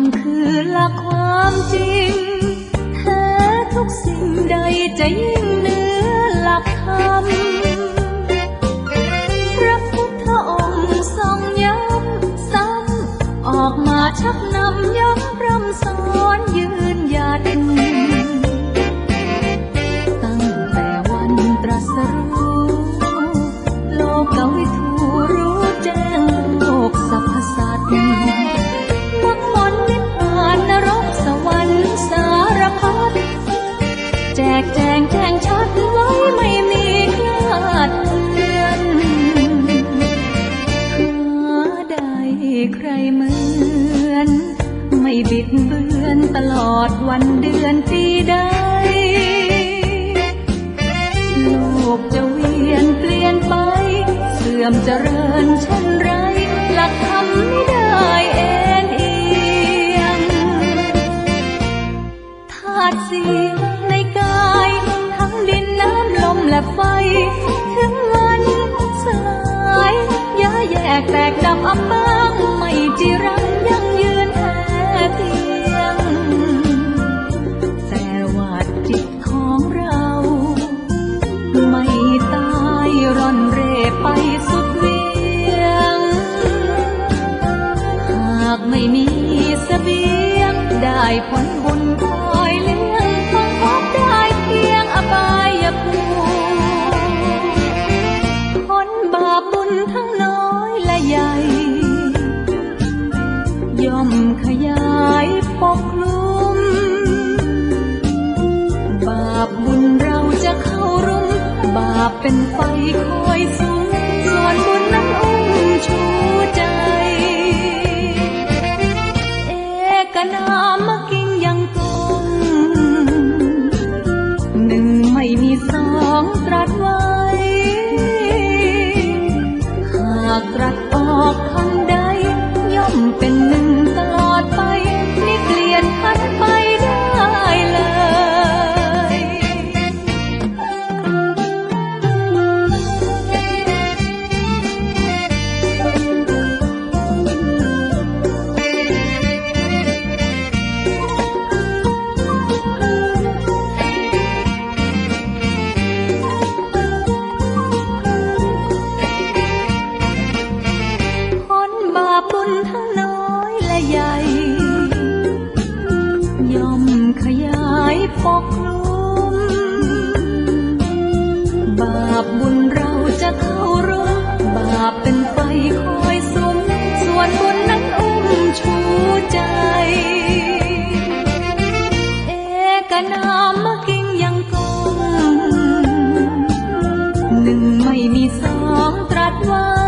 ำคือหลักความจริงแท้ทุกสิ่งใดจะยิ่งเนื้อหลักธรรมพระพุทธองค์ทรงย้ำซ้ำออกมาชักนำย้ำร่ำสอนยืนหยันตั้งแต่วันตรัสรู้โลกกวิทูรู้แจ้งโลกสรรพ อดวันเดือนปีใดโลกจะเวียนเปลี่ยนไป เสื่อมเจริญเช่นไร หลักธรรมไม่ได้เอ็นเอียงธาตุสี่ในกาย ทั้งดินน้ำลมและไฟ ถึงวันสลายยาแยกแตกดับอับบ้างไม่จีรังยังยืนแท้ทีากไม่มีเสบียง ได้ผลบุญคอยเลี้ยงคงพบได้เพียงอบายภูผลบาปบุญทั้งน้อยและใหญ่ ย่อมขยายปกคลุม บาปบุญเราจะเข้ารุม บาปเป็นไฟคอยสุมส่ นทั้งน้อยและใหญ่ ย่อมขยายปกคลุม บาปบุญเราจะเข้ารุมบาปเป็นไฟคอยสุมส่วนบุญนั้นอุ้มชูใจ เอกนามกิ่งยังกงหนึ่งไม่มีสองตรัสว่า